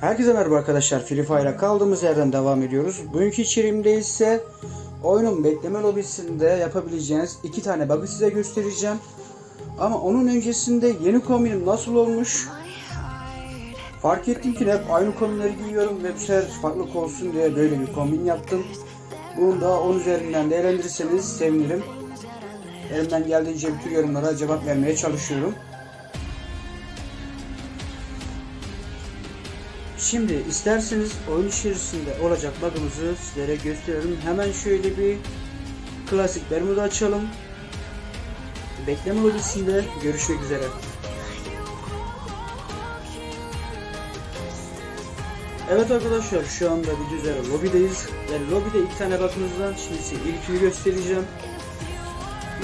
Herkese merhaba arkadaşlar. Free Fire'a kaldığımız yerden devam ediyoruz. Bugünkü içeriğimde ise oyunun bekleme lobisinde yapabileceğiniz iki tane bug'ı size göstereceğim. Ama onun öncesinde yeni kombinim nasıl olmuş? Fark ettim ki hep aynı kombinleri giyiyorum ve farklılık olsun diye böyle bir kombin yaptım. Bunu da 10 üzerinden değerlendirirseniz sevinirim. Elimden geldiğince bütün yorumlara cevap vermeye çalışıyorum. Şimdi isterseniz oyun içerisinde olacak bug'ımızı sizlere gösterelim. Hemen şöyle bir klasik Bermuda açalım. Bekleme lobisinde görüşmek üzere. Evet arkadaşlar şu anda bir üzere lobideyiz. Yani lobide iki tane bug'ımız var. Şimdi size ilkini göstereceğim.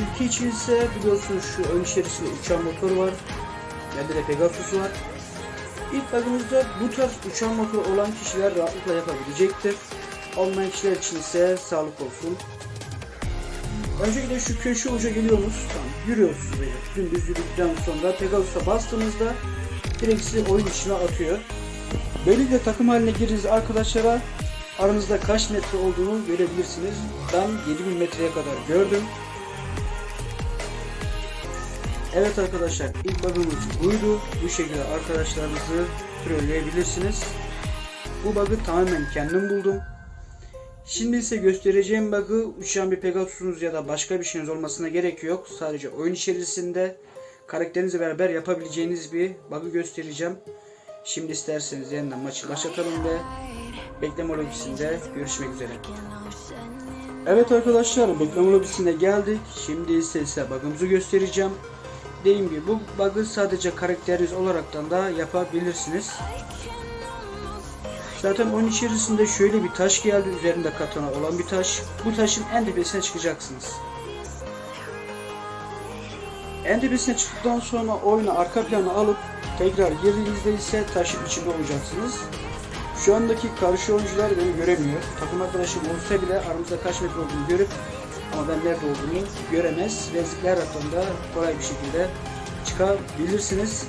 İlki için ise biliyorsunuz şu ön içerisinde uçan motor var. Bende de Pegasus var. İlk bug'ımızda bu tarz uçan motoru olan kişiler rahatlıkla yapabilecektir. Olmayan kişiler için ise sağlık olsun. Öncelikle şu köşe uca geliyorsunuz. Tamam, yürüyorsunuz böyle. Dümdüz yürüdükten sonra Pegasus'a bastığınızda direkt oyun içine atıyor. Böylelikle takım haline girdiğiniz arkadaşlara aranızda kaç metre olduğunu görebilirsiniz. Ben 7000 metreye kadar gördüm. Evet arkadaşlar ilk bug'ımız buydu. Bu şekilde arkadaşlarınızı trolleyebilirsiniz. Bu bug'ı tamamen kendim buldum. Şimdi ise göstereceğim bug'ı uçan bir Pegasus'unuz ya da başka bir şeyiniz olmasına gerek yok. Sadece oyun içerisinde karakterinizle beraber yapabileceğiniz bir bug'ı göstereceğim. Şimdi isterseniz yeniden maçı başlatalım ve bekleme lobisinde görüşmek üzere. Evet arkadaşlar bekleme lobisine geldik. Şimdi ise size bug'ımızı göstereceğim. Dediğim gibi bu bug'ı sadece karakteriniz olaraktan da yapabilirsiniz. Zaten oyun içerisinde şöyle bir taş geldi. Üzerinde katana olan bir taş. Bu taşın en tepesine çıkacaksınız. En tepesine çıktıktan sonra oyunu arka plana alıp tekrar girdiğinizde ise taşın içinde olacaksınız. Şu andaki karşı oyuncular beni göremiyor. Takım arkadaşım olsa bile aramızda kaç metre olduğunu görüp ama ben nerede olduğunu göremez ve zikler hakkında kolay bir şekilde çıkabilirsiniz.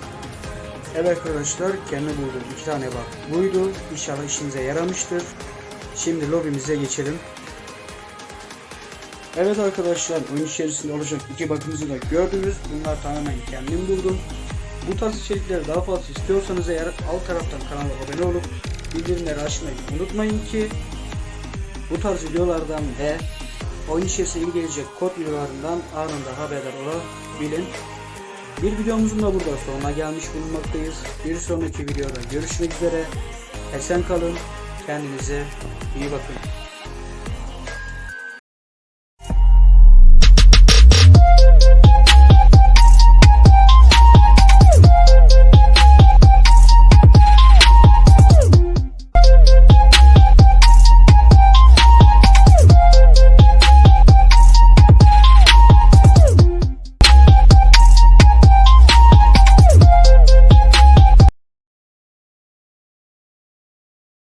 Evet arkadaşlar kendi buldum iki tane bak buydu. İnşallah işinize yaramıştır. Şimdi lobimize geçelim. Evet arkadaşlar oyun içerisinde olacak iki bakımızı da gördünüz. Bunlar tamamen kendim buldum. Bu tarz içerikleri daha fazla istiyorsanız eğer alt taraftan kanala abone olup bildirimleri açmayı unutmayın ki bu tarz videolardan ve oyun içerisinde ilgi gelecek kod videolarından anında haberdar olabilin. Bir videomuzun da burada sonuna gelmiş bulunmaktayız. Bir sonraki videoda görüşmek üzere. Esen kalın. Kendinize iyi bakın.